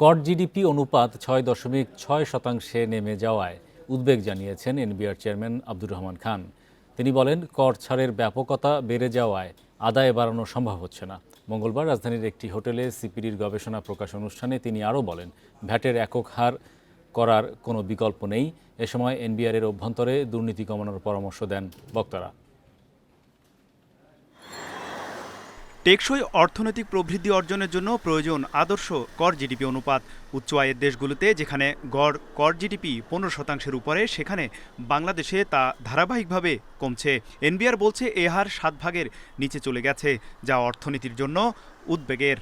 কর জিডিপি অনুপাত ছয় দশমিক ছয় শতাংশে নেমে যাওয়ায় উদ্বেগ জানিয়েছেন এনবিআর চেয়ারম্যান আব্দুর রহমান খান। তিনি বলেন, কর ছাড়ের ব্যাপকতা বেড়ে যাওয়ায় আদায় বাড়ানো সম্ভব হচ্ছে না। মঙ্গলবার রাজধানীর একটি হোটেলে সিপিডির গবেষণা প্রকাশ অনুষ্ঠানে তিনি আরও বলেন, ভ্যাটের একক হার করার কোনো বিকল্প নেই। এ সময় এনবিআরের অভ্যন্তরে দুর্নীতি কমানোর পরামর্শ দেন বক্তারা। টেকসই অর্থনৈতিক প্রবৃদ্ধি অর্জনের জন্য প্রয়োজন আদর্শ কর জিডিপি অনুপাত। উচ্চ আয়ের দেশগুলোতে যেখানে গড় কর জিডিপি পনেরো শতাংশের উপরে, সেখানে বাংলাদেশে তা ধারাবাহিকভাবে কমছে। এনবিআর বলছে এ হার সাত ভাগের নিচে চলে গেছে, যা অর্থনীতির জন্য উদ্বেগের।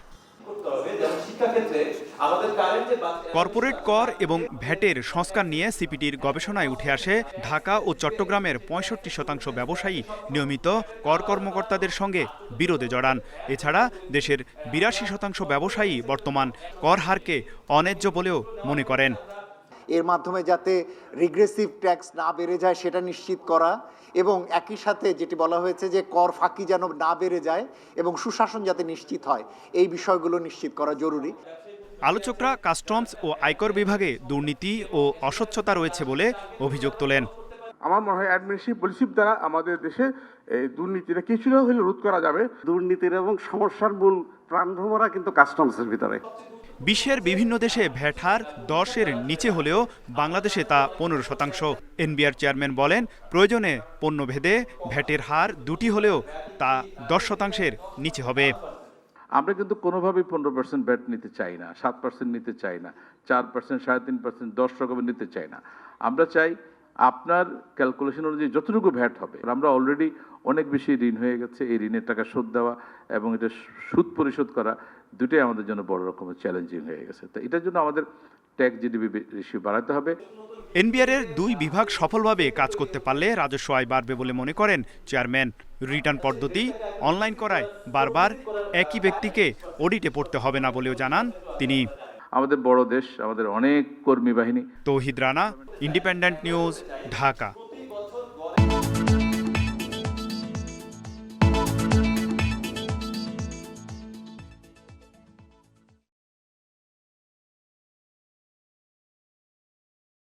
কর্পোরেট কর এবং ভ্যাটের সংস্কার নিয়ে সিপিটির গবেষণায় উঠে আসে ঢাকা ও চট্টগ্রামের পঁয়ষট্টি শতাংশ ব্যবসায়ী নিয়মিত কর কর্মকর্তাদের সঙ্গে বিরোধে জড়ান। এছাড়া দেশের বিরাশি শতাংশ ব্যবসায়ী বর্তমান কর হারকে অন্যায্য বলেও মনে করেন। এর মাধ্যমে যাতে রিগ্রেসিভ ট্যাক্স না বেড়ে যায় সেটা নিশ্চিত করা এবং একই সাথে যেটি বলা হয়েছে যে কর ফাঁকি যেন না বেড়ে যায় এবং সুশাসন যাতে নিশ্চিত হয় এই বিষয়গুলো নিশ্চিত করা জরুরি। আলোচকরা কাস্টমস ও আয়কর বিভাগে দুর্নীতি ও অস্বচ্ছতা রয়েছে বলে অভিযোগ তোলেন। আমার মনে হয় অ্যাডমিনিস্ট্রেটিভ পলিসি দ্বারা আমাদের দেশে এই দুর্নীতিটা কিছুটা হলে রোধ করা যাবে। দুর্নীতির এবং সমস্যার মূল প্রাণভ্রমরা কিন্তু কাস্টমসের ভিতরে। বিশ্বের বিভিন্ন দেশে ভ্যাট হার দশের নিচে হলেও বাংলাদেশে তা পনেরো শতাংশ। এনবিআর চেয়ারম্যান বলেন, প্রয়োজনে পণ্যভেদে ভ্যাটের হার দুটি হলেও তা দশ শতাংশের নিচে হবে। আমরা কিন্তু কোনোভাবেই পনেরো পার্সেন্ট ব্যাট নিতে চাই না, সাত পার্সেন্ট নিতে চাই না, চার পার্সেন্ট সাড়ে তিন পার্সেন্ট দশ রকমের নিতে চাই না। আমরা চাই আপনার ক্যালকুলেশন অনুযায়ী যতটুকু ভ্যাট হবে, আমরা অলরেডি অনেক বেশি ঋণ হয়ে গেছে। এই ঋণের টাকা শোধ দেওয়া এবং এটা সুদ পরিশোধ করা দুটোই আমাদের জন্য বড় রকমের চ্যালেঞ্জিং হয়ে গেছে। তো এটার জন্য আমাদের ট্যাক্স জিডিপি রেশিও বাড়াতে হবে। এনবিআর এর দুই বিভাগ সফলভাবে কাজ করতে পারলে রাজস্ব আয় বাড়বে বলে মনে করেন চেয়ারম্যান। রিটার্ন পদ্ধতি অনলাইন করায় বারবার একই ব্যক্তিকে অডিটে পড়তে হবে না বলেও জানান তিনি। আমাদের বড় দেশ আমাদের অনেক কর্মী বাহিনী। Touhid Rana independent news Dhaka.